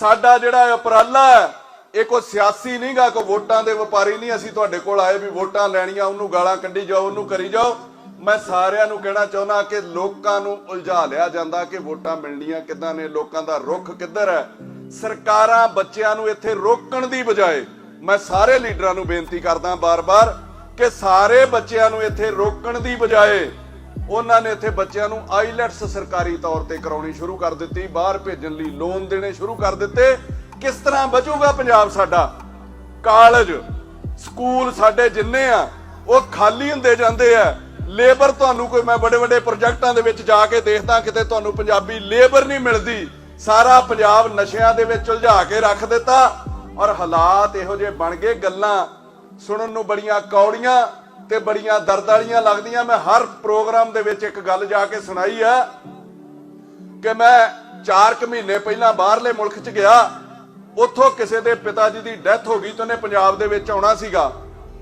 ਸਾਡਾ ਜਿਹੜਾ ਉਪਰਾਲਾ ਇਹ ਕੋਈ ਸਿਆਸੀ ਨਹੀਂਗਾ, ਕੋਈ ਵੋਟਾਂ ਦੇ ਵਪਾਰੀ ਨਹੀਂ, ਅਸੀਂ ਤੁਹਾਡੇ ਕੋਲ ਆਏ ਵੀ ਵੋਟਾਂ ਲੈਣੀਆਂ, ਉਹਨੂੰ ਗਾਲਾਂ ਕੱਢੀ ਜਾਓ, ਉਹਨੂੰ ਕਰੀ ਜਾਓ। ਮੈਂ ਸਾਰਿਆਂ ਨੂੰ ਕਹਿਣਾ ਚਾਹੁੰਦਾ ਕਿ ਲੋਕਾਂ ਨੂੰ ਉਲਝਾ ਲਿਆ ਜਾਂਦਾ ਕਿ ਵੋਟਾਂ ਮਿਲਣੀਆਂ ਕਿੱਦਾਂ ਨੇ, ਲੋਕਾਂ ਦਾ ਰੁਖ ਕਿੱਧਰ ਹੈ। ਸਰਕਾਰਾਂ ਬੱਚਿਆਂ ਨੂੰ ਇੱਥੇ ਰੋਕਣ ਦੀ ਬਜਾਏ ਮੈਂ ਸਾਰੇ ਲੀਡਰਾਂ ਨੂੰ ਬੇਨਤੀ ਕਰਦਾ ਬਾਰ-ਬਾਰ ਕਿ ਸਾਰੇ ਬੱਚਿਆਂ ਨੂੰ ਇੱਥੇ ਰੋਕਣ ਦੀ ਬਜਾਏ ਉਹਨਾਂ ਨੇ ਇੱਥੇ ਬੱਚਿਆਂ ਨੂੰ ਆਈਲੈਟਸ ਸਰਕਾਰੀ ਤੌਰ ਤੇ ਕਰਾਉਣੀ ਸ਼ੁਰੂ ਕਰ ਦਿੱਤੀ। ਬਾਹਰ ਭੇਜਣ ਲਈ ਲੋਨ ਦੇਣੇ ਸ਼ੁਰੂ ਕਰ ਦਿੱਤੇ। ਕਿਸ ਤਰ੍ਹਾਂ ਬਚੂਗਾ ਪੰਜਾਬ ਸਾਡਾ? ਕਾਲਜ, ਸਕੂਲ ਸਾਡੇ ਜਿੰਨੇ ਆ, ਉਹ ਖਾਲੀ ਹੁੰਦੇ ਜਾਂਦੇ ਆ। ਲੇਬਰ ਤੁਹਾਨੂੰ ਕੋਈ ਮੈਂ ਵੱਡੇ ਵੱਡੇ ਪ੍ਰੋਜੈਕਟਾਂ ਦੇ ਵਿੱਚ ਜਾ ਕੇ ਦੇਖਦਾ, ਕਿਤੇ ਤੁਹਾਨੂੰ ਪੰਜਾਬੀ ਲੇਬਰ ਨਹੀਂ ਮਿਲਦੀ। ਸਾਰਾ ਪੰਜਾਬ ਨਸ਼ਿਆਂ ਦੇ ਵਿੱਚ ਉਲਝਾ ਕੇ ਰੱਖ ਦਿੱਤਾ। ਔਰ ਹਾਲਾਤ ਇਹੋ ਜਿਹੇ ਬਣ ਗਏ। ਗੱਲਾਂ ਸੁਣਨ ਨੂੰ ਬੜੀਆਂ ਕੌੜੀਆਂ। ਤੇ ਬੜੀਆਂ ਦਰਦ ਵਾਲੀਆਂ ਲੱਗਦੀਆਂ। ਮੈਂ ਹਰ ਪ੍ਰੋਗਰਾਮ ਦੇ ਵਿੱਚ ਇੱਕ ਗੱਲ ਜਾ ਕੇ ਸੁਣਾਈ ਆ ਕਿ ਮੈਂ 4 ਕੁ ਮਹੀਨੇ ਪਹਿਲਾਂ ਬਾਹਰਲੇ ਮੁਲਕ 'ਚ ਗਿਆ। ਉੱਥੋਂ ਕਿਸੇ ਦੇ ਪਿਤਾ ਜੀ ਦੀ ਡੈਥ ਹੋ ਗਈ ਤੇ ਉਹਨੇ ਪੰਜਾਬ ਦੇ ਵਿੱਚ ਆਉਣਾ ਸੀਗਾ।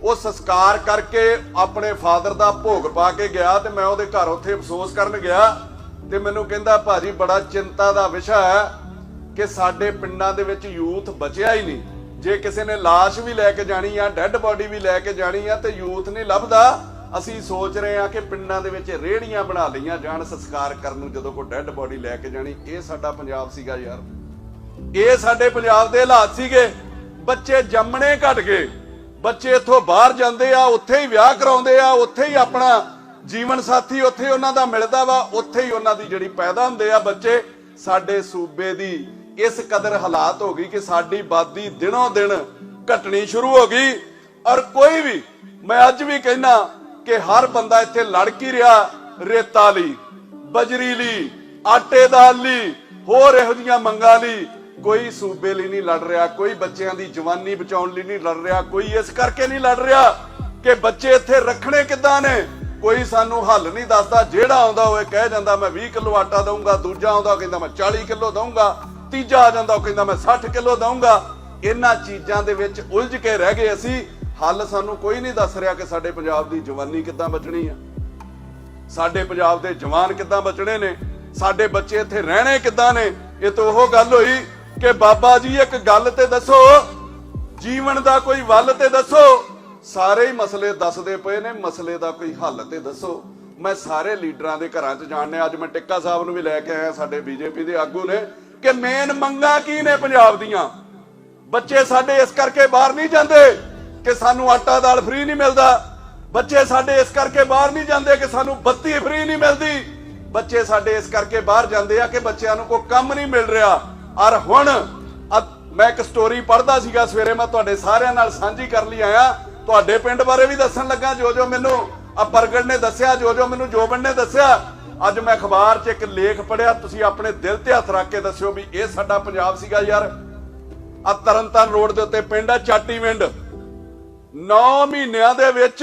ਉਹ ਸੰਸਕਾਰ ਕਰਕੇ ਆਪਣੇ ਫਾਦਰ ਦਾ ਭੋਗ ਪਾ ਕੇ ਗਿਆ ਤੇ ਮੈਂ ਉਹਦੇ ਘਰ ਉੱਥੇ ਅਫਸੋਸ ਕਰਨ ਗਿਆ ਤੇ ਮੈਨੂੰ ਕਹਿੰਦਾ, ਭਾਜੀ, ਬੜਾ ਚਿੰਤਾ ਦਾ ਵਿਸ਼ਾ ਹੈ ਕਿ ਸਾਡੇ ਪਿੰਡਾਂ ਦੇ ਵਿੱਚ ਯੂਥ ਬਚਿਆ ਹੀ ਨਹੀਂ। ਜੇ ਕਿਸੇ ਨੇ ਲਾਸ਼ ਵੀ ਲੈ ਕੇ ਜਾਣੀ ਆ, ਡੈੱਡ ਬਾਡੀ ਵੀ ਲੈ ਕੇ ਜਾਣੀ ਆ ਤੇ ਯੂਥ ਨਹੀਂ ਲੱਭਦਾ, ਅਸੀਂ ਸੋਚ ਰਹੇ ਆ ਕਿ ਪਿੰਡਾਂ ਦੇ ਵਿੱਚ ਰੇੜੀਆਂ ਬਣਾ ਲਈਆਂ ਜਾਣ ਸੰਸਕਾਰ ਕਰਨ ਨੂੰ ਜਦੋਂ ਕੋਈ ਡੈੱਡ ਬਾਡੀ ਲੈ ਕੇ ਜਾਣੀ, ਇਹ ਸਾਡਾ ਪੰਜਾਬ ਸੀਗਾ ਯਾਰ। ਇਹ ਸਾਡੇ ਪੰਜਾਬ ਦੇ ਹਾਲਾਤ ਸੀਗੇ। ਬੱਚੇ ਜੰਮਣੇ ਘਟ ਗਏ। ਬੱਚੇ ਇੱਥੋਂ ਬਾਹਰ ਜਾਂਦੇ ਆ, ਉੱਥੇ ਹੀ ਵਿਆਹ ਕਰਾਉਂਦੇ ਆ, ਉੱਥੇ ਹੀ ਆਪਣਾ ਜੀਵਨ ਸਾਥੀ ਉੱਥੇ ਉਹਨਾਂ ਦਾ ਮਿਲਦਾ ਵਾ, ਉੱਥੇ ਹੀ ਉਹਨਾਂ ਦੀ ਜਿਹੜੀ ਪੈਦਾ ਹੁੰਦੇ ਆ ਬੱਚੇ, ਸਾਡੇ ਸੂਬੇ ਦੀ ਇਸ ਕਦਰ ਹਾਲਾਤ ਹੋ ਗਈ ਕਿ ਸਾਡੀ ਬਾਦੀ ਦਿਨੋਂ ਦਿਨ ਘਟਣੀ ਸ਼ੁਰੂ ਹੋ ਗਈ। ਔਰ ਕੋਈ ਵੀ, ਮੈਂ ਅੱਜ ਵੀ ਕਹਿਣਾ ਕਿ ਹਰ ਬੰਦਾ ਇੱਥੇ ਲੜ ਕੀ ਰਿਹਾ, ਰੇਤਾ ਲਈ, ਬਜਰੀ ਲਈ, ਆਟੇ ਦਾਲ ਲਈ, ਹੋਰ ਇਹੋ ਜੀਆਂ ਮੰਗਾਂ ਲਈ। ਕੋਈ ਸੂਬੇ ਲਈ ਨਹੀਂ ਲੜ ਰਿਹਾ, ਕੋਈ ਬੱਚਿਆਂ ਦੀ ਜਵਾਨੀ ਬਚਾਉਣ ਲਈ ਨਹੀਂ ਲੜ ਰਿਹਾ, ਕੋਈ ਇਸ ਕਰਕੇ ਨਹੀਂ ਲੜ ਰਿਹਾ ਕਿ ਬੱਚੇ ਇੱਥੇ ਰੱਖਣੇ ਕਿੱਦਾਂ ਨੇ। ਕੋਈ ਸਾਨੂੰ ਹੱਲ ਨਹੀਂ ਦੱਸਦਾ, ਜਿਹੜਾ ਆਉਂਦਾ ਹੋਏ ਕਹਿ ਜਾਂਦਾ, ਮੈਂ 20 ਕਿਲੋ ਆਟਾ ਦਊਂਗਾ, ਦੂਜਾ ਆਉਂਦਾ ਕਹਿੰਦਾ, ਮੈਂ 40 ਕਿਲੋ ਦਊਂਗਾ। ਤੀਜਾ ਆ ਜਾਂਦਾ, ਉਹ ਕਹਿੰਦਾ, ਮੈਂ 60 ਕਿਲੋ ਦਊਂਗਾ। ਇਹਨਾਂ ਚੀਜ਼ਾਂ ਦੇ ਵਿੱਚ ਉਲਝ ਕੇ ਰਹਿ ਗਏ ਅਸੀਂ। ਹੱਲ ਸਾਨੂੰ ਕੋਈ ਨਹੀਂ ਦੱਸ ਰਿਹਾ ਕਿ ਸਾਡੇ ਪੰਜਾਬ ਦੀ ਜਵਾਨੀ ਕਿੱਦਾਂ ਬਚਣੀ ਆ। ਸਾਡੇ ਪੰਜਾਬ ਦੇ ਜਵਾਨ ਕਿੱਦਾਂ ਬਚਣੇ ਨੇ? ਸਾਡੇ ਬੱਚੇ ਇੱਥੇ ਰਹਿਣੇ ਕਿੱਦਾਂ ਨੇ? ਇਹ ਤਾਂ ਉਹ ਗੱਲ ਹੋਈ ਕਿ ਬਾਬਾ ਜੀ ਇੱਕ ਗੱਲ ਤੇ ਦੱਸੋ, ਜੀਵਨ ਦਾ ਕੋਈ ਵੱਲ ਤੇ ਦੱਸੋ। ਸਾਰੇ ਹੀ ਮਸਲੇ ਦੱਸਦੇ ਪਏ ਨੇ, ਮਸਲੇ ਦਾ ਕੋਈ ਹੱਲ ਤੇ ਦੱਸੋ। ਮੈਂ ਸਾਰੇ ਲੀਡਰਾਂ ਦੇ ਘਰਾਂ 'ਚ ਜਾਣਨੇ ਅੱਜ ਮੈਂ ਟਿੱਕਾ ਸਾਹਿਬ ਨੂੰ ਵੀ ਲੈ ਕੇ ਆਇਆ, ਸਾਡੇ ਬੀਜੇਪੀ ਦੇ ਆਗੂ ਨੇ। ਕਿ ਮੇਨ ਮੰਗਾਂ ਕੀ ਨੇ ਪੰਜਾਬ ਦੀਆਂ? ਬੱਚੇ ਸਾਡੇ ਇਸ ਕਰਕੇ ਬਾਹਰ ਨਹੀਂ ਜਾਂਦੇ ਕਿ ਸਾਨੂੰ ਆਟਾ ਦਾਲ ਫ੍ਰੀ ਨਹੀਂ ਮਿਲਦਾ। ਬੱਚੇ ਸਾਡੇ ਇਸ ਕਰਕੇ ਬਾਹਰ ਨਹੀਂ ਜਾਂਦੇ ਕਿ ਸਾਨੂੰ ਬੱਤੀ ਫ੍ਰੀ ਨਹੀਂ ਮਿਲਦੀ। ਬੱਚੇ ਸਾਡੇ ਇਸ ਕਰਕੇ ਬਾਹਰ ਜਾਂਦੇ ਆ ਕਿ ਬੱਚਿਆਂ ਨੂੰ ਕੋਈ ਕੰਮ ਨਹੀਂ ਮਿਲ ਰਿਹਾ। ਔਰ ਹੁਣ ਮੈਂ ਇੱਕ ਸਟੋਰੀ ਪੜ੍ਹਦਾ ਸੀਗਾ ਸਵੇਰੇ, ਮੈਂ ਤੁਹਾਡੇ ਸਾਰਿਆਂ ਨਾਲ ਸਾਂਝੀ ਕਰ ਲਈ ਆਇਆ। ਤੁਹਾਡੇ ਪਿੰਡ ਬਾਰੇ ਵੀ ਦੱਸਣ ਲੱਗਾ ਜੋ ਜੋ ਮੈਨੂੰ ਆ ਪ੍ਰਗਟ ਨੇ ਦੱਸਿਆ ਜੋ ਜੋ ਮੈਨੂੰ ਜੋਬਨ ਨੇ ਦੱਸਿਆ। ਅੱਜ ਮੈਂ ਅਖਬਾਰ 'ਚ ਇੱਕ ਲੇਖ ਪੜ੍ਹਿਆ, ਤੁਸੀਂ ਆਪਣੇ ਦਿਲ ਤੇ ਹੱਥ ਰੱਖ ਕੇ ਦੱਸਿਓ ਵੀ ਇਹ ਸਾਡਾ ਪੰਜਾਬ ਸੀਗਾ ਯਾਰ। ਆ ਤਰਨਤਾਰਨ ਰੋਡ ਦੇ ਉੱਤੇ ਪਿੰਡ ਆ ਚਾਟੀਵਿੰਡ 9 ਮਹੀਨਿਆਂ ਦੇ ਵਿੱਚ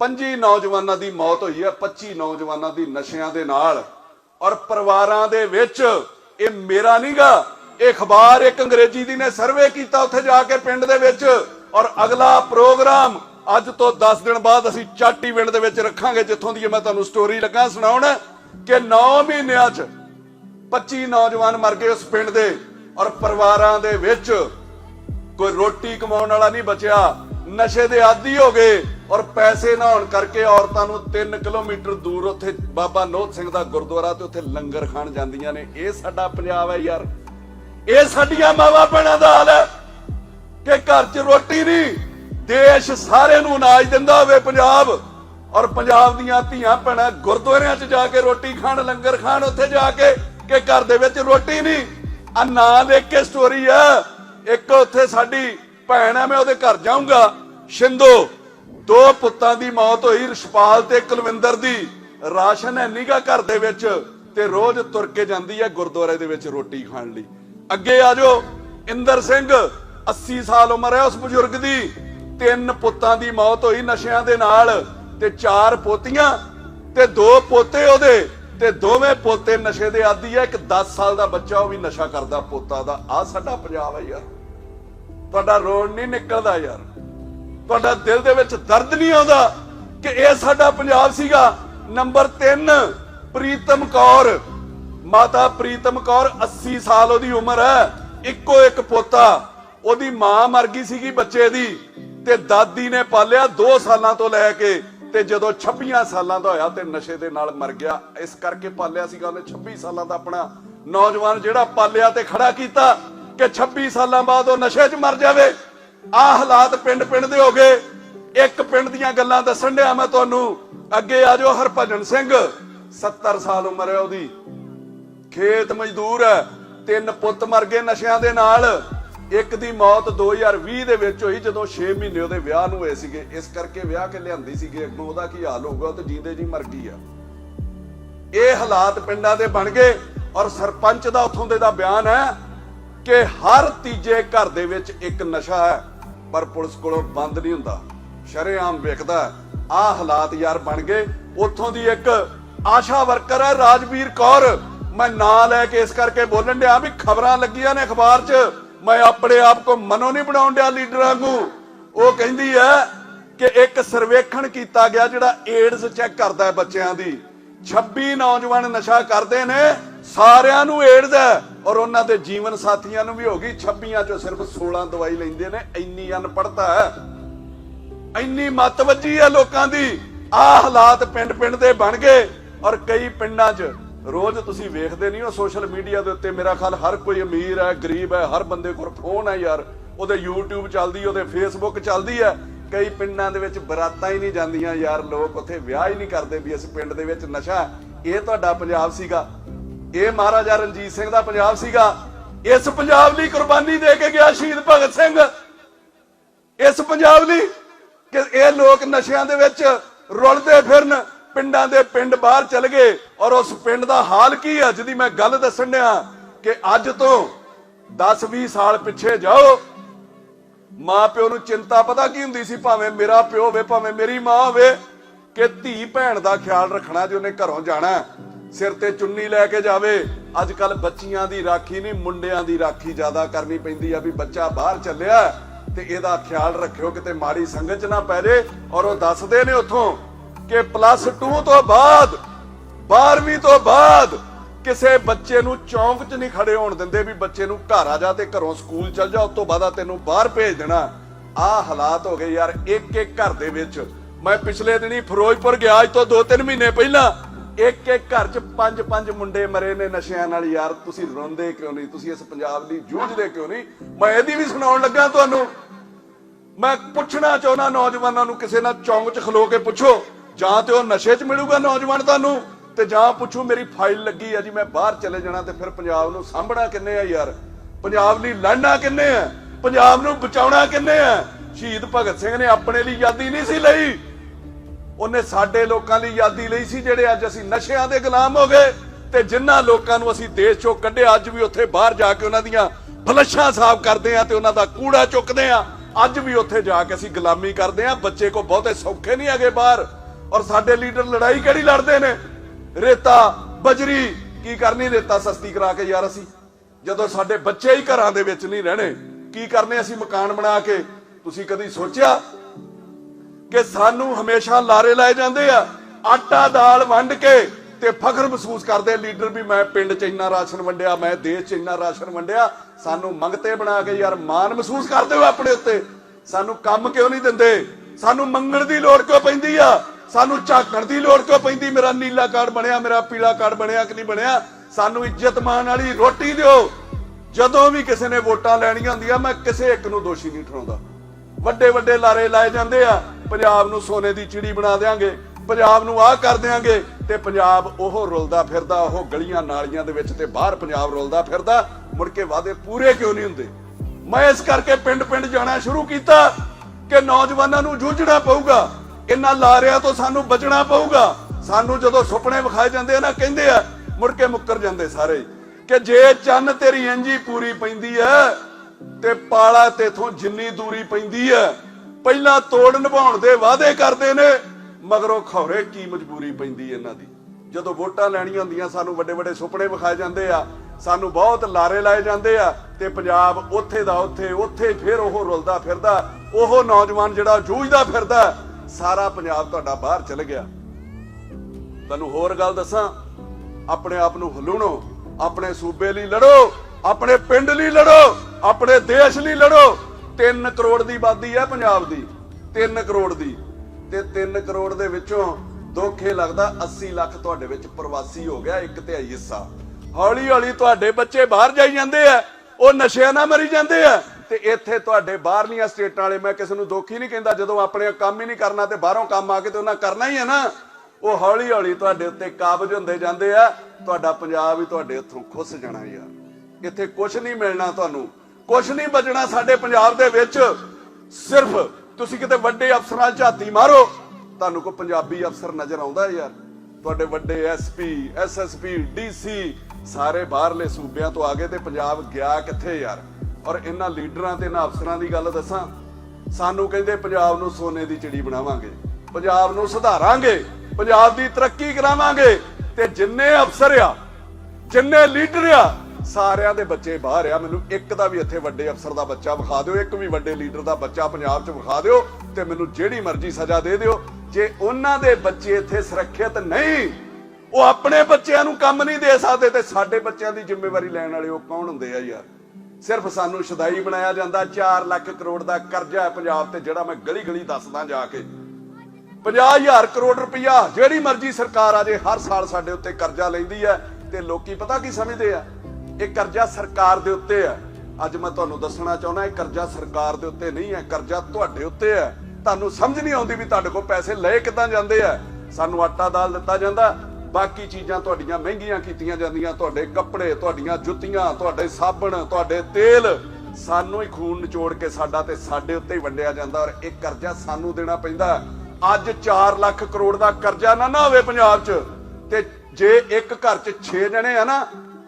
25 ਨੌਜਵਾਨਾਂ ਦੀ ਮੌਤ ਹੋਈ ਹੈ 25 ਨੌਜਵਾਨਾਂ ਦੀ ਨਸ਼ਿਆਂ ਦੇ ਨਾਲ। ਔਰ ਪਰਿਵਾਰਾਂ ਦੇ ਵਿੱਚ ਇਹ ਮੇਰਾ ਨਹੀਂਗਾ ਇਹ ਅਖਬਾਰ ਇੱਕ ਅੰਗਰੇਜ਼ੀ ਦੀ ਨੇ ਸਰਵੇ ਕੀਤਾ ਉੱਥੇ ਜਾ ਕੇ ਪਿੰਡ ਦੇ ਵਿੱਚ। ਔਰ ਅਗਲਾ ਪ੍ਰੋਗਰਾਮ ਅੱਜ ਤੋਂ 10 ਦਿਨ ਬਾਅਦ ਅਸੀਂ ਚਾਟੀ ਪਿੰਡ ਦੇ ਵਿੱਚ ਰੱਖਾਂਗੇ ਜਿੱਥੋਂ ਦੀ ਮੈਂ ਤੁਹਾਨੂੰ ਸਟੋਰੀ ਲੱਗਾ ਸੁਣਾਉਣ ਕਿ 9 ਮਹੀਨਿਆਂ 'ਚ 25 ਨੌਜਵਾਨ ਮਰ ਗਏ ਉਸ ਪਿੰਡ ਦੇ ਔਰ ਪਰਿਵਾਰਾਂ ਦੇ ਵਿੱਚ ਕੋਈ ਰੋਟੀ ਕਮਾਉਣ ਵਾਲਾ ਨਹੀਂ ਬਚਿਆ। ਨਸ਼ੇ ਦੇ ਆਦੀ ਹੋ ਗਏ ਔਰ ਪੈਸੇ ਨਾ ਹੋਣ ਕਰਕੇ ਔਰਤਾਂ ਨੂੰ 3 ਕਿਲੋਮੀਟਰ ਦੂਰ ਉੱਥੇ ਬਾਬਾ ਨੋਤ ਸਿੰਘ ਦਾ ਗੁਰਦੁਆਰਾ ਤੇ ਉੱਥੇ ਲੰਗਰ ਖਾਣ ਜਾਂਦੀਆਂ ਨੇ। ਇਹ ਸਾਡਾ ਪੰਜਾਬ ਹੈ ਯਾਰ। ਇਹ ਸਾਡੀਆਂ ਮਾਵਾਂ ਭੈਣਾਂ ਦਾ ਹਾਲ ਹੈ ਕਿ ਘਰ 'ਚ ਰੋਟੀ ਨਹੀਂ। ਦੇਸ਼ ਸਾਰੇ ਨੂੰ ਅਨਾਜ ਦਿੰਦਾ ਹੋਵੇ ਪੰਜਾਬ। ਔਰ ਪੰਜਾਬ ਦੀਆਂ ਧੀਆਂ ਭੈਣਾਂ ਗੁਰਦੁਆਰਿਆਂ 'ਚ ਜਾ ਕੇ ਰੋਟੀ ਖਾਣ, ਲੰਗਰ ਖਾਣ, ਉੱਥੇ ਜਾ ਕੇ ਕਿ ਘਰ ਦੇ ਵਿੱਚ ਰੋਟੀ ਨਹੀਂ। ਆ ਨਾਂ ਦੇਖ ਕੇ ਸਟੋਰੀ ਆ। ਇੱਕ ਉੱਥੇ ਸਾਡੀ ਭੈਣ ਆ, ਮੈਂ ਉਹਦੇ ਘਰ ਜਾਊਂਗਾ। ਸ਼ਿੰਦੋ, ਦੋ ਪੁੱਤਾਂ ਦੀ ਮੌਤ ਹੋਈ ਰਿਸ਼ਪਾਲ ਤੇ ਕੁਲਵਿੰਦਰ ਦੀ। ਰਾਸ਼ਨ ਹੈ ਨੀਗਾ ਘਰ ਦੇ ਵਿੱਚ ਤੇ ਰੋਜ਼ ਤੁਰ ਕੇ ਜਾਂਦੀ ਹੈ ਗੁਰਦੁਆਰੇ ਦੇ ਵਿੱਚ ਰੋਟੀ ਖਾਣ ਲਈ। ਅੱਗੇ ਆ ਜਾਓ। ਇੰਦਰ ਸਿੰਘ 80 ਸਾਲ ਉਮਰ ਹੈ ਉਸ ਬਜ਼ੁਰਗ ਦੀ। ਤਿੰਨ ਪੁੱਤਾਂ ਦੀ ਮੌਤ ਹੋਈ ਨਸ਼ਿਆਂ ਦੇ ਨਾਲ ਤੇ ਚਾਰ ਪੋਤੀਆਂ ਤੇ ਦੋ ਪੋਤੇ ਉਹਦੇ ਤੇ ਦੋਵੇਂ ਪੋਤੇ ਨਸ਼ੇ ਦੇ ਆਦੀ ਹੈ। ਇੱਕ 10 ਸਾਲ ਦਾ ਬੱਚਾ ਉਹ ਵੀ ਨਸ਼ਾ ਕਰਦਾ ਪੋਤਾ ਦਾ। ਆ ਸਾਡਾ ਪੰਜਾਬ ਹੈ ਯਾਰ। ਤੁਹਾਡਾ ਰੋਣ ਨਹੀਂ ਨਿਕਲਦਾ ਯਾਰ। ਤੁਹਾਡਾ ਦਿਲ ਦੇ ਵਿੱਚ ਦਰਦ ਨਹੀਂ ਆਉਂਦਾ ਕਿ ਇਹ ਸਾਡਾ ਪੰਜਾਬ ਸੀਗਾ। ਨੰਬਰ 3 ਪ੍ਰੀਤਮ ਕੌਰ। ਮਾਤਾ ਪ੍ਰੀਤਮ ਕੌਰ 80 ਸਾਲ ਉਹਦੀ ਉਮਰ ਹੈ। ਇੱਕੋ ਇੱਕ ਪੋਤਾ। ਉਹਦੀ ਮਾਂ ਮਰ ਗਈ ਸੀਗੀ ਬੱਚੇ ਦੀ। ਤੇ ਦਾਦੀ ਨੇ ਪਾਲਿਆ 2 ਸਾਲਾਂ ਤੋਂ ਲੈ ਕੇ ਤੇ ਜਦੋਂ 26 ਸਾਲਾਂ ਦਾ ਹੋਇਆ ਤੇ ਨਸ਼ੇ ਦੇ ਨਾਲ ਮਰ ਗਿਆ। ਇਸ ਕਰਕੇ ਪਾਲਿਆ ਸੀਗਾ ਉਹਨੇ 26 ਸਾਲਾਂ ਦਾ ਆਪਣਾ ਨੌਜਵਾਨ ਜਿਹੜਾ ਪਾਲਿਆ ਤੇ ਖੜਾ ਕੀਤਾ ਕਿ 26 ਸਾਲਾਂ ਬਾਅਦ ਉਹ ਨਸ਼ੇ 'ਚ ਮਰ ਜਾਵੇ। ਆ ਹਾਲਾਤ ਪਿੰਡ ਪਿੰਡ ਦੇ ਹੋ ਗਏ। ਇੱਕ ਪਿੰਡ ਦੀਆਂ ਗੱਲਾਂ ਦੱਸਣ ਡਿਆ ਮੈਂ ਤੁਹਾਨੂੰ। ਅੱਗੇ ਆ ਜਾਓ ਹਰਭਜਨ ਸਿੰਘ 70 ਸਾਲ ਉਮਰ ਹੈ ਉਹਦੀ। ਖੇਤ ਮਜ਼ਦੂਰ ਹੈ। ਤਿੰਨ ਪੁੱਤ ਮਰ ਗਏ ਨਸ਼ਿਆਂ ਦੇ ਨਾਲ। ਇੱਕ ਦੀ ਮੌਤ 2020 ਦੇ ਵਿੱਚ ਹੋਈ ਜਦੋਂ 6 ਮਹੀਨੇ ਉਹਦੇ ਵਿਆਹ ਨੂੰ ਹੋਏ ਸੀਗੇ। ਇਸ ਕਰਕੇ ਵਿਆਹ ਕੇ ਲਿਆਂਦੀ ਸੀਗੀ। ਅੱਗੋਂ ਉਹਦਾ ਕੀ ਹਾਲ ਹੋਊਗਾ? ਤੇ ਜੀਂਦੇ ਜੀ ਮਰ ਗਈ ਆ। ਇਹ ਹਾਲਾਤ ਪਿੰਡਾਂ ਦੇ ਬਣ ਗਏ ਔਰ ਸਰਪੰਚ ਦਾ ਉਥੋਂ ਦੇ ਦਾ ਬਿਆਨ ਹੈ ਕਿ ਹਰ ਤੀਜੇ ਘਰ ਦੇ ਵਿੱਚ ਇੱਕ ਨਸ਼ਾ ਹੈ, ਪਰ ਪੁਲਿਸ ਕੋਲੋਂ ਬੰਦ ਨਹੀਂ ਹੁੰਦਾ। ਸ਼ਰੇਆਮ ਵੇਖਦਾ ਆ ਹਾਲਾਤ ਯਾਰ ਬਣ ਗਏ। ਉਥੋਂ ਦੀ ਇੱਕ ਆਸ਼ਾ ਵਰਕਰ ਹੈ, ਰਾਜਵੀਰ ਕੌਰ। ਮੈਂ ਨਾਂ ਲੈ ਕੇ ਇਸ ਕਰਕੇ ਬੋਲਣ ਡਿਆ ਵੀ ਖਬਰਾਂ ਲੱਗੀਆਂ ਨੇ ਅਖਬਾਰ 'ਚ। ਮੈਂ ਆਪਣੇ ਆਪ ਕੋ ਮਨੋ ਨਹੀਂ ਬਣਾਉਣ ਡਿਆ ਲੀਡਰਾਂ ਨੂੰ ਉਹ ਕਹਿੰਦੀ ਹੈ ਕਿ ਇੱਕ ਸਰਵੇਖਣ ਕੀਤਾ ਗਿਆ ਜਿਹੜਾ ਏਡਜ਼ ਚੈੱਕ ਕਰਦਾ ਹੈ ਬੱਚਿਆਂ ਦੀ। 26 ਨੌਜਵਾਨ ਨਸ਼ਾ ਕਰਦੇ ਨੇ, ਸਾਰਿਆਂ ਨੂੰ ਏਡਜ਼ ਹੈ ਔਰ ਉਹਨਾਂ ਦੇ ਜੀਵਨ ਸਾਥੀਆਂ ਨੂੰ ਵੀ ਹੋ ਗਈ। 26ਾਂ ਚੋਂ ਸਿਰਫ 16 ਦਵਾਈ ਲੈਂਦੇ ਨੇ, ਇੰਨੀ ਅਨਪੜਤਾ ਹੈ। ਇੰਨੀ ਮੱਤ ਵੱਜੀ ਹੈ ਲੋਕਾਂ ਦੀ। ਆ ਹਾਲਾਤ ਪਿੰਡ ਪਿੰਡ ਦੇ ਬਣ ਗਏ ਔਰ ਕਈ ਪਿੰਡਾਂ 'ਚ ਰੋਜ਼ ਤੁਸੀਂ ਵੇਖਦੇ ਨਹੀਂ ਹੋ ਸੋਸ਼ਲ ਮੀਡੀਆ ਦੇ ਉੱਤੇ, ਮੇਰਾ ਖਿਆਲ ਹਰ ਕੋਈ ਅਮੀਰ ਹੈ, ਗਰੀਬ ਹੈ, ਹਰ ਬੰਦੇ ਕੋਲ ਫੋਨ ਹੈ ਯਾਰ। ਉਹਦੇ YouTube ਚੱਲਦੀ ਉਹਦੇ Facebook ਚੱਲਦੀ ਹੈ। ਕਈ ਪਿੰਡਾਂ ਦੇ ਵਿੱਚ ਬਰਾਤਾਂ ਹੀ ਨਹੀਂ ਜਾਂਦੀਆਂ ਯਾਰ, ਲੋਕ ਉੱਥੇ ਵਿਆਹ ਹੀ ਨਹੀਂ ਕਰਦੇ ਵੀ ਇਸ ਪਿੰਡ ਦੇ ਵਿੱਚ ਨਸ਼ਾ ਇਹ ਤੁਹਾਡਾ ਪੰਜਾਬ ਸੀਗਾ। ਇਹ ਮਹਾਰਾਜਾ ਰਣਜੀਤ ਸਿੰਘ ਦਾ ਪੰਜਾਬ ਸੀਗਾ। ਇਸ ਪੰਜਾਬ ਲਈ ਕੁਰਬਾਨੀ ਦੇ ਕੇ ਗਿਆ ਸ਼ਹੀਦ ਭਗਤ ਸਿੰਘ। ਇਸ ਪੰਜਾਬ ਲਈ ਕਿ ਇਹ ਲੋਕ ਨਸ਼ਿਆਂ ਦੇ ਵਿੱਚ ਰੁਲਦੇ ਫਿਰਨ। ਪਿੰਡਾਂ ਦੇ ਪਿੰਡ ਬਾਹਰ ਚਲ ਗਏ ਔਰ ਉਸ ਪਿੰਡ ਦਾ ਹਾਲ ਕੀ ਹੈ ਜਿਹਦੀ ਮੈਂ ਗੱਲ ਦੱਸਣ ਡਿਆ ਕਿ ਅੱਜ ਤੋਂ 10-20 ਸਾਲ ਪਿੱਛੇ ਜਾਓ। ਮਾਂ ਪਿਓ ਨੂੰ ਚਿੰਤਾ ਪਤਾ ਕੀ ਹੁੰਦੀ ਸੀ? ਭਾਵੇਂ ਮੇਰਾ ਪਿਓ ਹੋਵੇ, ਭਾਵੇਂ ਮੇਰੀ ਮਾਂ ਹੋਵੇ, ਕਿ ਧੀ ਭੈਣ ਦਾ ਖਿਆਲ ਰੱਖਣਾ ਜੇ ਉਹਨੇ ਘਰੋਂ ਜਾਣਾ ਸਿਰ ਤੇ ਚੁੰਨੀ ਲੈ ਕੇ ਜਾਵੇ। ਅੱਜ ਕੱਲ ਬੱਚੀਆਂ ਦੀ ਰਾਖੀ ਨਹੀਂ, ਮੁੰਡਿਆਂ ਦੀ ਰਾਖੀ ਜ਼ਿਆਦਾ ਕਰਨੀ ਪੈਂਦੀ ਆ ਵੀ ਬੱਚਾ ਬਾਹਰ ਚੱਲਿਆ ਤੇ ਇਹਦਾ ਖਿਆਲ ਰੱਖਿਓ ਕਿਤੇ ਮਾੜੀ ਸੰਗਤ 'ਚ ਨਾ ਪੈ ਜੇ ਔਰ ਉਹ ਦੱਸਦੇ ਨੇ ਉੱਥੋਂ ਕਿ ਪਲੱਸ 2 ਤੋਂ ਬਾਅਦ 12ਵੀਂ ਤੋਂ ਬਾਅਦ ਕਿਸੇ ਬੱਚੇ ਨੂੰ ਚੌਂਕ 'ਚ ਨਹੀਂ ਖੜੇ ਹੋਣ ਦਿੰਦੇ ਵੀ ਬੱਚੇ ਨੂੰ ਘਰ ਆ ਜਾ ਤੇ ਘਰੋਂ ਸਕੂਲ ਚੱਲ ਜਾ, ਉਸ ਤੋਂ ਬਾਅਦ ਤੈਨੂੰ ਬਾਹਰ ਭੇਜ ਦੇਣਾ। ਆਹ ਹਾਲਾਤ ਹੋ ਗਏ ਯਾਰ ਇੱਕ ਇੱਕ ਘਰ ਦੇ ਵਿੱਚ। ਮੈਂ ਪਿਛਲੇ ਦਿਨੀ ਫਿਰੋਜ਼ਪੁਰ ਗਿਆ, ਅੱਜ ਤੋਂ 2-3 ਮਹੀਨੇ ਪਹਿਲਾਂ। ਇੱਕ ਇੱਕ ਘਰ 'ਚ ਪੰਜ ਪੰਜ ਮੁੰਡੇ ਮਰੇ ਨੇ ਨਸ਼ਿਆਂ ਨਾਲ। ਯਾਰ, ਤੁਸੀਂ ਰੋਂਦੇ ਕਿਉਂ ਨਹੀਂ? ਤੁਸੀਂ ਇਸ ਪੰਜਾਬ ਲਈ ਜੂਝਦੇ ਕਿਉਂ ਨਹੀਂ? ਮੈਂ ਇਹਦੀ ਵੀ ਸੁਣਾਉਣ ਲੱਗਾ ਤੁਹਾਨੂੰ। ਮੈਂ ਪੁੱਛਣਾ ਚਾਹੁੰਦਾ ਨੌਜਵਾਨਾਂ ਨੂੰ, ਕਿਸੇ ਨਾਲ ਚੌਂਕ 'ਚ ਖਲੋ ਕੇ ਪੁੱਛੋ। ਜਾਂ ਤੇ ਉਹ ਨਸ਼ੇ 'ਚ ਮਿਲੂਗਾ ਨੌਜਵਾਨ ਤੁਹਾਨੂੰ, ਤੇ ਜਾਂ ਪੁੱਛੋ ਮੇਰੀ ਫਾਈਲ ਲੱਗੀ ਆ ਜੀ, ਮੈਂ ਬਾਹਰ ਚਲੇ ਜਾਣਾ ਤੇ ਫਿਰ ਪੰਜਾਬ ਨੂੰ ਸਾਂਭਣਾ ਕਿੰਨੇ ਆ ਯਾਰ? ਪੰਜਾਬ ਲਈ ਲੜਨਾ ਕਿੰਨੇ ਆ? ਪੰਜਾਬ ਨੂੰ ਬਚਾਉਣਾ ਕਿੰਨੇ ਆ? ਸ਼ਹੀਦ ਭਗਤ ਸਿੰਘ ਨੇ ਆਪਣੇ ਲਈ ਯਾਦੀ ਨਹੀਂ ਸੀ ਲਈ। ਉਹਨੇ ਸਾਡੇ ਲੋਕਾਂ ਲਈ ਯਾਦੀ ਲਈ ਸੀ, ਜਿਹੜੇ ਅੱਜ ਅਸੀਂ ਨਸ਼ਿਆਂ ਦੇ ਗੁਲਾਮ ਹੋ ਗਏ, ਤੇ ਜਿਨ੍ਹਾਂ ਲੋਕਾਂ ਨੂੰ ਅਸੀਂ ਦੇਸ਼ ਚੋਂ ਕੱਢਿਆ, ਅੱਜ ਵੀ ਉੱਥੇ ਬਾਹਰ ਜਾ ਕੇ ਉਹਨਾਂ ਦੀਆਂ ਫਲੱਸ਼ਾਂ ਸਾਫ਼ ਕਰਦੇ ਆ ਤੇ ਉਹਨਾਂ ਦਾ ਕੂੜਾ ਚੁੱਕਦੇ ਆ। ਅੱਜ ਵੀ ਉੱਥੇ ਜਾ ਕੇ ਅਸੀਂ ਗੁਲਾਮੀ ਕਰਦੇ ਆ, ਬੱਚੇ ਕੋ ਬਹੁਤੇ ਸੌਖੇ ਨਹੀਂ ਹੈਗੇ ਬਾਹਰ। ਔਰ ਸਾਡੇ ਲੀਡਰ ਲੜਾਈ ਕਿਹੜੀ ਲੜਦੇ ਨੇ? ਰੇਤਾ, ਬਜਰੀ, ਕੀ ਕਰਨੀ ਰੇਤਾ ਸਸਤੀ ਕਰਾ ਕੇ ਯਾਰ ਅਸੀਂ? ਜਦੋਂ ਸਾਡੇ ਬੱਚੇ ਹੀ ਘਰਾਂ ਦੇ ਵਿੱਚ ਨਹੀਂ ਰਹਿਣੇ, ਕੀ ਕਰਨੇ ਅਸੀਂ ਮਕਾਨ ਬਣਾ ਕੇ? ਤੁਸੀਂ ਕਦੀ ਸੋਚਿਆ ਕਿ ਸਾਨੂੰ ਹਮੇਸ਼ਾ ਲਾਰੇ ਲਾਏ ਜਾਂਦੇ ਆ, ਆਟਾ ਦਾਲ ਵੰਡ ਕੇ ਤੇ ਫਖਰ ਮਹਿਸੂਸ ਕਰਦੇ ਲੀਡਰ ਵੀ ਮੈਂ ਪਿੰਡ 'ਚ ਇੰਨਾ ਰਾਸ਼ਨ ਵੰਡਿਆ, ਮੈਂ ਦੇਸ਼ 'ਚ ਇੰਨਾ ਰਾਸ਼ਨ ਵੰਡਿਆ, ਸਾਨੂੰ ਮੰਗਤੇ ਬਣਾ ਕੇ ਯਾਰ ਮਾਣ ਮਹਿਸੂਸ ਕਰਦੇ ਹੋ ਆਪਣੇ ਉੱਤੇ? ਸਾਨੂੰ ਕੰਮ ਕਿਉਂ ਨਹੀਂ ਦਿੰਦੇ? ਸਾਨੂੰ ਮੰਗਣ ਦੀ ਲੋੜ ਕਿਉਂ ਪੈਂਦੀ ਆ? ਸਾਨੂੰ ਝਾਕਣ ਦੀ ਲੋੜ ਕਿਉਂ ਪੈਂਦੀ? ਮੇਰਾ ਨੀਲਾ ਕਾਰਡ ਬਣਿਆ, ਮੇਰਾ ਪੀਲਾ ਕਾਰਡ ਬਣਿਆ ਕਿ ਨਹੀਂ ਬਣਿਆ? ਸਾਨੂੰ ਇੱਜ਼ਤ ਮਾਣ ਵਾਲੀ ਰੋਟੀ ਦਿਓ। ਜਦੋਂ ਵੀ ਕਿਸੇ ਨੇ ਵੋਟਾਂ ਲੈਣੀਆਂ ਹੁੰਦੀਆਂ, ਮੈਂ ਕਿਸੇ ਇੱਕ ਨੂੰ ਦੋਸ਼ੀ ਨਹੀਂ ਠਹਿਰਾਉਂਦਾ ਵੱਡੇ ਵੱਡੇ ਲਾਰੇ ਲਾਏ ਜਾਂਦੇ ਆ, ਪੰਜਾਬ ਨੂੰ ਸੋਨੇ ਦੀ ਚਿੜੀ ਬਣਾ ਦੇਾਂਗੇ ਪੰਜਾਬ ਨੂੰ ਆਹ ਕਰ ਦੇਾਂਗੇ ਤੇ ਪੰਜਾਬ ਉਹ ਰੁਲਦਾ ਫਿਰਦਾ, ਉਹ ਗਲੀਆਂ ਨਾਲੀਆਂ ਦੇ ਵਿੱਚ ਤੇ ਬਾਹਰ ਪੰਜਾਬ ਰੁਲਦਾ ਫਿਰਦਾ, ਮੁੜ ਕੇ ਵਾਅਦੇ ਪੂਰੇ ਕਿਉਂ ਨਹੀਂ ਹੁੰਦੇ? ਮੈਂ ਇਸ ਕਰਕੇ ਪਿੰਡ ਪਿੰਡ ਜਾਣਾ ਸ਼ੁਰੂ ਕੀਤਾ ਕਿ ਨੌਜਵਾਨਾਂ ਨੂੰ ਜੂਝਣਾ ਪਊਗਾ। ਇਹਨਾਂ ਲਾਰਿਆਂ ਤੋਂ ਸਾਨੂੰ ਬਚਣਾ ਪਊਗਾ। ਸਾਨੂੰ ਜਦੋਂ ਸੁਪਨੇ ਵਿਖਾਏ ਜਾਂਦੇ ਆ ਨਾ, ਕਹਿੰਦੇ ਆ, ਮੁੜ ਕੇ ਮੁੱਕਰ ਜਾਂਦੇ ਸਾਰੇ। ਕਿ ਜੇ ਚੰਨ ਤੇਰੀ ਇੰਜੀ ਪੂਰੀ ਪੈਂਦੀ ਐ, ਤੇ ਪਾਲਾ ਤੇਥੋਂ ਜਿੰਨੀ ਦੂਰੀ ਪੈਂਦੀ ਐ, ਪਹਿਲਾਂ ਤੋੜ ਨਿਭਾਉਣ ਦੇ ਵਾਅਦੇ ਕਰਦੇ ਨੇ, ਮਗਰੋਂ ਖੌਰੇ ਕੀ ਮਜਬੂਰੀ ਪੈਂਦੀ ਇਹਨਾਂ ਦੀ। ਜਦੋਂ ਵੋਟਾਂ ਲੈਣੀਆਂ ਹੁੰਦੀਆਂ, ਸਾਨੂੰ ਵੱਡੇ ਵੱਡੇ ਸੁਪਨੇ ਵਿਖਾਏ ਜਾਂਦੇ ਆ, ਸਾਨੂੰ ਬਹੁਤ ਲਾਰੇ ਲਾਏ ਜਾਂਦੇ ਆ, ਤੇ ਪੰਜਾਬ ਉੱਥੇ ਦਾ ਉੱਥੇ ਉੱਥੇ ਫਿਰ ਉਹ ਰੁਲਦਾ ਫਿਰਦਾ, ਉਹ ਨੌਜਵਾਨ ਜਿਹੜਾ ਜੂਝਦਾ ਫਿਰਦਾ ਸਾਰਾ ਪੰਜਾਬ ਤੁਹਾਡਾ ਬਾਹਰ ਚਲ ਗਿਆ। ਤੁਹਾਨੂੰ ਹੋਰ ਗੱਲ ਦੱਸਾਂ, ਆਪਣੇ ਆਪ ਨੂੰ ਹਲੂਣੋ, ਆਪਣੇ ਸੂਬੇ ਲਈ ਲੜੋ, ਆਪਣੇ ਪਿੰਡ ਲਈ ਲੜੋ, ਆਪਣੇ ਦੇਸ਼ ਲਈ ਲੜੋ। 3 ਕਰੋੜ ਦੀ ਆਬਾਦੀ ਹੈ ਪੰਜਾਬ ਦੀ 3 ਕਰੋੜ ਦੀ। ਤੇ 3 ਕਰੋੜ ਦੇ ਵਿੱਚੋਂ ਦੁੱਖ ਇਹ ਲੱਗਦਾ 80 ਲੱਖ ਤੁਹਾਡੇ ਵਿੱਚ ਪ੍ਰਵਾਸੀ ਹੋ ਗਿਆ ਇੱਕ ਤਿਹਾਈ ਹਿੱਸਾ। ਹੌਲੀ ਹੌਲੀ ਤੁਹਾਡੇ ਬੱਚੇ ਬਾਹਰ ਜਾਈ ਜਾਂਦੇ ਆ, ਉਹ ਨਸ਼ਿਆਂ ਨਾਲ ਮਰੀ ਜਾਂਦੇ ਆ। ਤੇ ਇੱਥੇ ਤੁਹਾਡੇ ਬਾਹਰਲੀਆਂ ਸਟੇਟਾਂ ਵਾਲੇ, ਮੈਂ ਕਿਸੇ ਨੂੰ ਦੁੱਖ ਹੀ ਨਹੀਂ ਕਹਿੰਦਾ, ਜਦੋਂ ਆਪਣੇ ਕੰਮ ਹੀ ਨਹੀਂ ਕਰਨਾ ਤੇ ਬਾਹਰੋਂ ਕੰਮ ਆ ਕੇ ਤੇ ਉਹਨਾਂ ਕਰਨਾ ਹੀ ਹੈ ਨਾ। ਉਹ ਹੌਲੀ ਹੌਲੀ ਤੁਹਾਡੇ ਉੱਤੇ ਕਾਬਜ ਹੁੰਦੇ ਜਾਂਦੇ ਆ। ਤੁਹਾਡਾ ਪੰਜਾਬ ਹੀ ਤੁਹਾਡੇ ਹੱਥੋਂ ਖੁੱਸ ਜਾਣਾ ਯਾਰ ਇੱਥੇ ਕੁਝ ਨਹੀਂ ਮਿਲਣਾ ਤੁਹਾਨੂੰ। ਕੁਝ ਨਹੀਂ ਬਚਣਾ ਸਾਡੇ ਪੰਜਾਬ ਦੇ ਵਿੱਚ। ਸਿਰਫ ਤੁਸੀਂ ਕਿਤੇ ਵੱਡੇ ਅਫਸਰਾਂ ਝਾਤੀ ਮਾਰੋ। ਤੁਹਾਨੂੰ ਕੋਈ ਪੰਜਾਬੀ ਅਫਸਰ ਨਜ਼ਰ ਆਉਂਦਾ ਯਾਰ? ਤੁਹਾਡੇ ਵੱਡੇ ਐਸਪੀ ਐਸਐਸਪੀ ਡੀਸੀ ਸਾਰੇ ਬਾਹਰਲੇ ਸੂਬਿਆਂ ਤੋਂ ਆ ਗਏ ਤੇ ਪੰਜਾਬ ਗਿਆ ਕਿੱਥੇ ਯਾਰ? ਔਰ ਇਹਨਾਂ ਲੀਡਰਾਂ ਤੇ ਇਹਨਾਂ ਅਫਸਰਾਂ ਦੀ ਗੱਲ ਦੱਸਾਂ, ਸਾਨੂੰ ਕਹਿੰਦੇ ਪੰਜਾਬ ਨੂੰ ਸੋਨੇ ਦੀ ਚਿੜੀ ਬਣਾਵਾਂਗੇ, ਪੰਜਾਬ ਨੂੰ ਸੁਧਾਰਾਂਗੇ, ਪੰਜਾਬ ਦੀ ਤਰੱਕੀ ਕਰਾਵਾਂਗੇ ਤੇ ਜਿੰਨੇ ਅਫਸਰ ਆ, ਜਿੰਨੇ ਲੀਡਰ ਆ, ਸਾਰਿਆਂ ਦੇ ਬੱਚੇ ਬਾਹਰ ਆ। ਮੈਨੂੰ ਇੱਕ ਦਾ ਵੀ ਇੱਥੇ ਵੱਡੇ ਅਫਸਰ ਦਾ ਬੱਚਾ ਵਿਖਾ ਦਿਓ, ਇੱਕ ਵੀ ਵੱਡੇ ਲੀਡਰ ਦਾ ਬੱਚਾ ਪੰਜਾਬ 'ਚ ਵਿਖਾ ਦਿਓ ਤੇ ਮੈਨੂੰ ਜਿਹੜੀ ਮਰਜ਼ੀ ਸਜ਼ਾ ਦੇ ਦਿਓ। ਜੇ ਉਹਨਾਂ ਦੇ ਬੱਚੇ ਇੱਥੇ ਸੁਰੱਖਿਅਤ ਨਹੀਂ, ਉਹ ਆਪਣੇ ਬੱਚਿਆਂ ਨੂੰ ਕੰਮ ਨਹੀਂ ਦੇ ਸਕਦੇ ਤੇ ਸਾਡੇ ਬੱਚਿਆਂ ਦੀ ਜ਼ਿੰਮੇਵਾਰੀ ਲੈਣ ਵਾਲੇ ਉਹ ਕੌਣ ਹੁੰਦੇ ਆ ਯਾਰ? ਸਿਰਫ ਸਾਨੂੰ ਸ਼ਦਾਈ ਬਣਾਇਆ ਜਾਂਦਾ। 4 ਲੱਖ ਕਰੋੜ ਦਾ ਕਰਜ਼ਾ ਹੈ ਪੰਜਾਬ ਤੇ, ਜਿਹੜਾ ਮੈਂ ਗਲੀ ਗਲੀ ਦੱਸਦਾ ਜਾ ਕੇ। 50000 ਕਰੋੜ ਰੁਪਇਆ ਜਿਹੜੀ ਮਰਜ਼ੀ ਸਰਕਾਰ ਆ ਜੇ, ਹਰ ਸਾਲ ਸਾਡੇ ਉੱਤੇ ਕਰਜ਼ਾ ਲੈਂਦੀ ਹੈ ਤੇ ਲੋਕੀ ਪਤਾ ਕੀ ਸਮਝਦੇ ਆ? ਇਹ ਕਰਜ਼ਾ ਸਰਕਾਰ ਦੇ ਉੱਤੇ ਹੈ। ਅੱਜ ਮੈਂ ਤੁਹਾਨੂੰ ਦੱਸਣਾ ਚਾਹੁੰਦਾ, ਇਹ ਕਰਜ਼ਾ ਸਰਕਾਰ ਦੇ ਉੱਤੇ ਨਹੀਂ ਹੈ, ਕਰਜ਼ਾ ਤੁਹਾਡੇ ਉੱਤੇ ਹੈ। ਤੁਹਾਨੂੰ ਸਮਝ ਨਹੀਂ ਆਉਂਦੀ ਵੀ ਤੁਹਾਡੇ ਕੋਲ ਪੈਸੇ ਲਏ ਕਿੱਦਾਂ ਜਾਂਦੇ ਆ। ਸਾਨੂੰ ਆਟਾ ਦਾਲ ਦਿੱਤਾ ਜਾਂਦਾ ਬਾਕੀ ਚੀਜ਼ਾਂ ਤੁਹਾਡੀਆਂ ਮਹਿੰਗੀਆਂ ਕੀਤੀਆਂ ਜਾਂਦੀਆਂ, ਤੁਹਾਡੇ ਕੱਪੜੇ, ਤੁਹਾਡੀਆਂ ਜੁੱਤੀਆਂ, ਤੁਹਾਡੇ ਸਾਬਣ, ਤੁਹਾਡੇ ਤੇਲ, ਸਾਨੂੰ ਹੀ ਖੂਨ ਨਿਚੋੜ ਕੇ ਸਾਡਾ ਤੇ ਸਾਡੇ ਉੱਤੇ ਵੰਡਿਆ ਜਾਂਦਾ ਔਰ ਇਹ ਕਰਜ਼ਾ ਸਾਨੂੰ ਦੇਣਾ ਪੈਂਦਾ। ਅੱਜ 4 ਲੱਖ ਕਰੋੜ ਦਾ ਕਰਜ਼ਾ ਨਾ ਨਾ ਹੋਵੇ ਪੰਜਾਬ 'ਚ ਤੇ ਜੇ ਇੱਕ ਘਰ 'ਚ 6 ਜਣੇ ਆ ਨਾ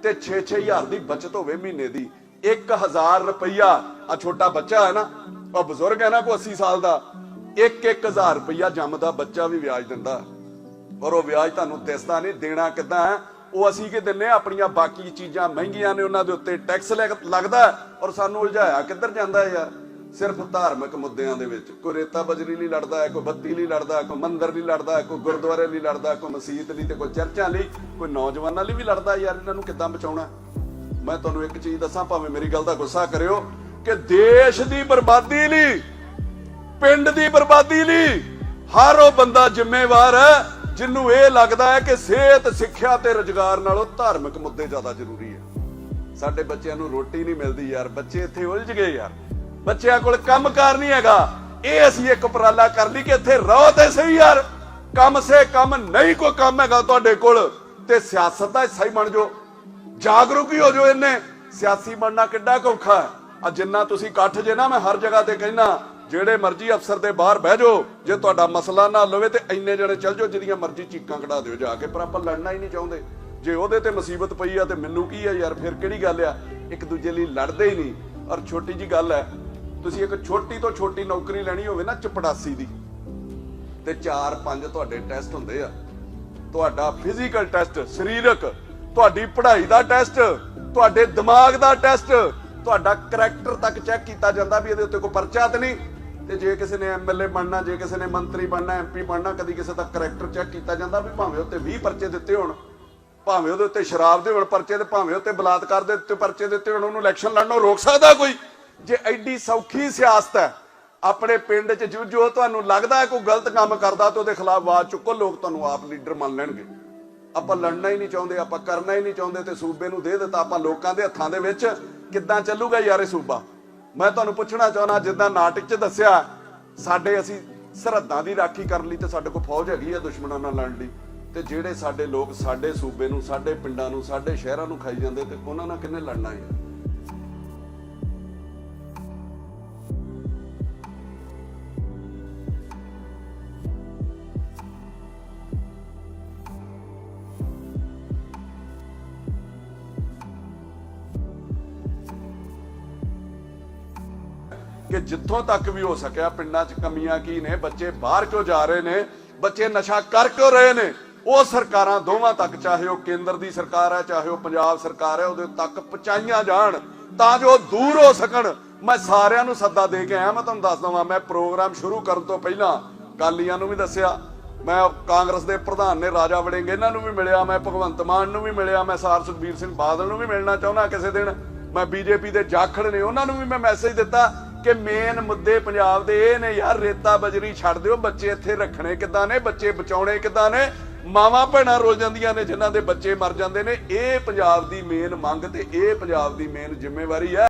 ਤੇ 6-6 ਹਜ਼ਾਰ ਦੀ ਬਚਤ ਹੋਵੇ ਮਹੀਨੇ ਦੀ 1000 ਰੁਪਈਆ ਆ ਛੋਟਾ ਬੱਚਾ ਹੈ ਨਾ, ਉਹ ਬਜ਼ੁਰਗ ਹੈ ਨਾ ਕੋ 80 ਸਾਲ ਦਾ 1-1000 ਰੁਪਈਆ ਜੰਮਦਾ ਬੱਚਾ ਵੀ ਵਿਆਜ ਦਿੰਦਾ। ਔਰ ਉਹ ਵਿਆਜ ਤੁਹਾਨੂੰ ਦਿਸਦਾ ਨਹੀਂ, ਦੇਣਾ ਕਿੱਦਾਂ ਹੈ? ਉਹ ਅਸੀਂ ਕਿ ਦਿੰਨੇ ਆ? ਆਪਣੀਆਂ ਬਾਕੀ ਚੀਜ਼ਾਂ ਮਹਿੰਗੀਆਂ ਨੇ ਉਹਨਾਂ ਦੇ ਉੱਤੇ ਟੈਕਸ ਲੱਗਦਾ ਔਰ ਸਾਨੂੰ ਉਲਝਾਇਆ। ਕਿੱਧਰ ਜਾਂਦਾ ਯਾਰ? ਸਿਰਫ ਧਾਰਮਿਕ ਮੁੱਦਿਆਂ ਦੇ ਵਿੱਚ। ਕੋਈ ਰੇਤਾ ਬਜਰੀ ਲਈ ਲੜਦਾ ਹੈ, ਕੋਈ ਬੱਤੀ ਲਈ ਲੜਦਾ, ਕੋਈ ਮੰਦਿਰ ਲਈ ਲੜਦਾ, ਕੋਈ ਗੁਰਦੁਆਰੇ ਲਈ ਲੜਦਾ, ਕੋਈ ਮਸਜਿਦ ਲਈ ਤੇ ਕੋਈ ਚਰਚਾਂ ਲਈ ਕੋਈ ਨੌਜਵਾਨਾਂ ਲਈ ਵੀ ਲੜਦਾ ਯਾਰ, ਇਹਨਾਂ ਨੂੰ ਕਿੱਦਾਂ ਬਚਾਉਣਾ ਮੈਂ ਤੁਹਾਨੂੰ ਇੱਕ ਚੀਜ਼ ਦੱਸਾਂ, ਭਾਵੇਂ ਮੇਰੀ ਗੱਲ ਦਾ ਗੁੱਸਾ ਕਰਿਓ, ਕਿ ਦੇਸ਼ ਦੀ ਬਰਬਾਦੀ ਲਈ ਪਿੰਡ ਦੀ ਬਰਬਾਦੀ ਲਈ ਹਰ ਉਹ ਬੰਦਾ ਜ਼ਿੰਮੇਵਾਰ ਹੈ ਜਿਹਨੂੰ ਇਹ ਲੱਗਦਾ ਹੈ ਕਿ ਸਿਹਤ, ਸਿੱਖਿਆ ਤੇ ਰੁਜ਼ਗਾਰ ਨਾਲੋਂ ਧਾਰਮਿਕ ਮੁੱਦੇ ਜ਼ਿਆਦਾ ਜ਼ਰੂਰੀ ਹੈ। ਸਾਡੇ ਬੱਚਿਆਂ ਨੂੰ ਰੋਟੀ ਨਹੀਂ ਮਿਲਦੀ ਯਾਰ, ਬੱਚੇ ਇੱਥੇ ਉਲਝ ਗਏ ਯਾਰ। ਬੱਚਿਆਂ ਕੋਲ ਕੰਮਕਾਰ ਨਹੀਂ ਹੈਗਾ। ਇਹ ਅਸੀਂ ਇੱਕ ਉਪਰਾਲਾ ਕਰ ਲਈ ਕਿ ਇੱਥੇ ਰਹੋ ਤੇ ਸਹੀ ਯਾਰ। ਕੰਮ ਸੇ ਕੰਮ ਨਹੀਂ ਕੋਈ ਕੰਮ ਹੈਗਾ ਤੁਹਾਡੇ ਕੋਲ। ਤੇ ਸਿਆਸਤ ਦਾ ਹਿੱਸਾ ਹੀ ਬਣ ਜਾਓ। ਜਾਗਰੂਕ ਹੀ ਹੋ ਜਾਓ ਇੰਨੇ ਸਿਆਸੀ ਬਣਨਾ ਕਿੱਡਾ ਕੁ ਔਖਾ ਹੈ। ਆ ਜਿੰਨਾ ਤੁਸੀਂ ਇਕੱਠ ਜੇ ਨਾ, ਮੈਂ ਹਰ ਜਗ੍ਹਾ ਤੇ ਕਹਿਣਾ ਜਿਹੜੇ ਮਰਜ਼ੀ ਅਫਸਰ ਦੇ ਬਾਹਰ ਬਹਿ ਜਾਓ, ਜੇ ਤੁਹਾਡਾ ਮਸਲਾ ਨਾ ਲਵੇ ਹੋਵੇ ਤੇ ਇੰਨੇ ਜਣੇ ਚੱਲ ਜਾਓ ਜਿਹੜੀਆਂ ਮਰਜ਼ੀ ਚੀਕਾਂ ਕਢਾ ਦਿਓ ਜਾ ਕੇ, ਪਰ ਆਪਾਂ ਲੜਨਾ ਹੀ ਨਹੀਂ ਚਾਹੁੰਦੇ। ਜੇ ਉਹਦੇ ਤੇ ਮੁਸੀਬਤ ਪਈ ਆ ਤੇ ਮੈਨੂੰ ਕੀ ਆ ਯਾਰ, ਫਿਰ ਕਿਹੜੀ ਗੱਲ ਆ? ਇੱਕ ਦੂਜੇ ਲਈ ਲੜਦੇ ਹੀ ਨਹੀਂ। ਔਰ ਛੋਟੀ ਜੀ ਗੱਲ ਹੈ, ਤੁਸੀਂ ਇੱਕ ਛੋਟੀ ਤੋਂ ਛੋਟੀ ਨੌਕਰੀ ਲੈਣੀ ਹੋਵੇ ਨਾ ਚਪੜਾਸੀ ਦੀ, ਤੇ 4-5 ਤੁਹਾਡੇ ਟੈਸਟ ਹੁੰਦੇ ਆ। ਤੁਹਾਡਾ ਫਿਜ਼ੀਕਲ ਟੈਸਟ, ਸਰੀਰਕ, ਤੁਹਾਡੀ ਪੜ੍ਹਾਈ ਦਾ ਟੈਸਟ, ਤੁਹਾਡੇ ਦਿਮਾਗ ਦਾ ਟੈਸਟ, ਤੁਹਾਡਾ ਕਰੈਕਟਰ ਤੱਕ ਚੈੱਕ ਕੀਤਾ ਜਾਂਦਾ ਵੀ ਇਹਦੇ ਉੱਤੇ ਕੋਈ ਪਰਚਾ ਤੇ ਨਹੀਂ। ਤੇ ਜੇ ਕਿਸੇ ਨੇ ਐਮਐਲਏ ਬਣਨਾ, ਜੇ ਕਿਸੇ ਨੇ ਮੰਤਰੀ ਬਣਨਾ ਐਮਪੀ ਬਣਨਾ, ਕਦੀ ਕਿਸੇ ਦਾ ਕਰੈਕਟਰ ਚੈੱਕ ਕੀਤਾ ਜਾਂਦਾ ਵੀ ਭਾਵੇਂ ਉੱਤੇ 20 ਪਰਚੇ ਦਿੱਤੇ ਹੋਣ, ਭਾਵੇਂ ਉਹਦੇ ਉੱਤੇ ਸ਼ਰਾਬ ਦੇ ਹੋਣ ਪਰਚੇ ਤੇ ਭਾਵੇਂ ਉੱਤੇ ਬਲਾਤਕਾਰ ਦੇ ਉੱਤੇ ਪਰਚੇ ਦਿੱਤੇ ਹੋਣ, ਉਹਨੂੰ ਇਲੈਕਸ਼ਨ ਲੜਨੋਂ ਰੋਕ ਸਕਦਾ ਕੋਈ? ਜੇ ਐਡੀ ਸੌਖੀ ਸਿਆਸਤ ਹੈ, ਆਪਣੇ ਪਿੰਡ 'ਚ ਜੋ ਜੋ ਤੁਹਾਨੂੰ ਲੱਗਦਾ ਹੈ ਕੋਈ ਗਲਤ ਕੰਮ ਕਰਦਾ ਤੇ ਉਹਦੇ ਖਿਲਾਫ ਆਵਾਜ਼ ਚੁੱਕੋ, ਲੋਕ ਤੁਹਾਨੂੰ ਆਪ ਲੀਡਰ ਮੰਨ ਲੈਣਗੇ। ਆਪਾਂ ਲੜਨਾ ਹੀ ਨਹੀਂ ਚਾਹੁੰਦੇ, ਆਪਾਂ ਕਰਨਾ ਹੀ ਨਹੀਂ ਚਾਹੁੰਦੇ ਤੇ ਸੂਬੇ ਨੂੰ ਦੇ ਦਿੱਤਾ, ਆਪਾਂ ਲੋਕਾਂ ਦੇ ਹੱਥਾਂ ਦੇ ਵਿੱਚ ਕਿੱਦਾਂ ਚੱਲੂਗਾ ਯਾਰ ਇਹ ਸੂਬਾ? ਮੈਂ ਤੁਹਾਨੂੰ ਪੁੱਛਣਾ ਚਾਹੁੰਦਾ, ਜਿੱਦਾਂ ਨਾਟਕ 'ਚ ਦੱਸਿਆ, ਸਾਡੇ ਅਸੀਂ ਸਰਹੱਦਾਂ ਦੀ ਰਾਖੀ ਕਰਨ ਲਈ ਤੇ ਸਾਡੇ ਕੋਲ ਫੌਜ ਹੈਗੀ ਆ ਦੁਸ਼ਮਣਾਂ ਨਾਲ ਲੜਨ ਲਈ। ਤੇ ਜਿਹੜੇ ਸਾਡੇ ਲੋਕ ਸਾਡੇ ਸੂਬੇ ਨੂੰ, ਸਾਡੇ ਪਿੰਡਾਂ ਨੂੰ, ਸਾਡੇ ਸ਼ਹਿਰਾਂ ਨੂੰ ਖਾਈ ਜਾਂਦੇ ਤੇ ਉਹਨਾਂ ਨਾਲ ਕਿੰਨੇ ਲੜਨਾ ਯਾਰ ਕਿ ਜਿੱਥੋਂ ਤੱਕ ਵੀ ਹੋ ਸਕਿਆ ਪਿੰਡਾਂ 'ਚ ਕਮੀਆਂ ਕੀ ਨੇ, ਬੱਚੇ ਬਾਹਰ ਕਿਉਂ ਜਾ ਰਹੇ ਨੇ, ਬੱਚੇ ਨਸ਼ਾ ਕਰ ਕਿਉਂ ਰਹੇ ਨੇ? ਉਹ ਸਰਕਾਰਾਂ ਦੋਵਾਂ ਤੱਕ, ਚਾਹੇ ਉਹ ਕੇਂਦਰ ਦੀ ਸਰਕਾਰ ਹੈ, ਚਾਹੇ ਉਹ ਪੰਜਾਬ ਸਰਕਾਰ ਹੈ, ਉਹਦੇ ਤੱਕ ਪਹੁੰਚਾਈਆਂ ਜਾਣ ਤਾਂ ਜੋ ਦੂਰ ਹੋ ਸਕਣ। ਮੈਂ ਸਾਰਿਆਂ ਨੂੰ ਸੱਦਾ ਦੇ ਕੇ ਆਇਆ, ਮੈਂ ਤੁਹਾਨੂੰ ਦੱਸ ਦਵਾਂ, ਮੈਂ ਪ੍ਰੋਗਰਾਮ ਸ਼ੁਰੂ ਕਰਨ ਤੋਂ ਪਹਿਲਾਂ ਕਾਲੀਆਂ ਨੂੰ ਵੀ ਦੱਸਿਆ, ਮੈਂ ਕਾਂਗਰਸ ਦੇ ਪ੍ਰਧਾਨ ਨੇ, ਰਾਜਾ ਵੜਿੰਗ ਇਹਨਾਂ ਨੂੰ ਵੀ ਮਿਲਿਆ, ਮੈਂ ਭਗਵੰਤ ਮਾਨ ਨੂੰ ਵੀ ਮਿਲਿਆ, ਮੈਂ ਸਾਰ ਸੁਖਬੀਰ ਸਿੰਘ ਬਾਦਲ ਨੂੰ ਵੀ ਮਿਲਣਾ ਚਾਹੁੰਦਾ ਕਿਸੇ ਦਿਨ, ਮੈਂ ਬੀਜੇਪੀ ਦੇ ਜਾਖੜ ਨੇ ਉਹਨਾਂ ਨੂੰ ਵੀ ਮੈਂ ਮੈਸੇਜ ਦਿੱਤਾ ਕਿ ਮੇਨ ਮੁੱਦੇ ਪੰਜਾਬ ਦੇ ਇਹ ਨੇ ਯਾਰ, ਰੇਤਾ ਬਜਰੀ ਛੱਡ ਦਿਓ, ਬੱਚੇ ਇੱਥੇ ਰੱਖਣੇ ਕਿੱਦਾਂ ਨੇ, ਬੱਚੇ ਬਚਾਉਣੇ ਕਿੱਦਾਂ ਨੇ? ਮਾਵਾਂ ਭੈਣਾਂ ਰੁੱਲ ਜਾਂਦੀਆਂ ਨੇ ਜਿਨ੍ਹਾਂ ਦੇ ਬੱਚੇ ਮਰ ਜਾਂਦੇ ਨੇ। ਇਹ ਪੰਜਾਬ ਦੀ ਮੇਨ ਮੰਗ ਤੇ ਇਹ ਪੰਜਾਬ ਦੀ ਮੇਨ ਜ਼ਿੰਮੇਵਾਰੀ ਹੈ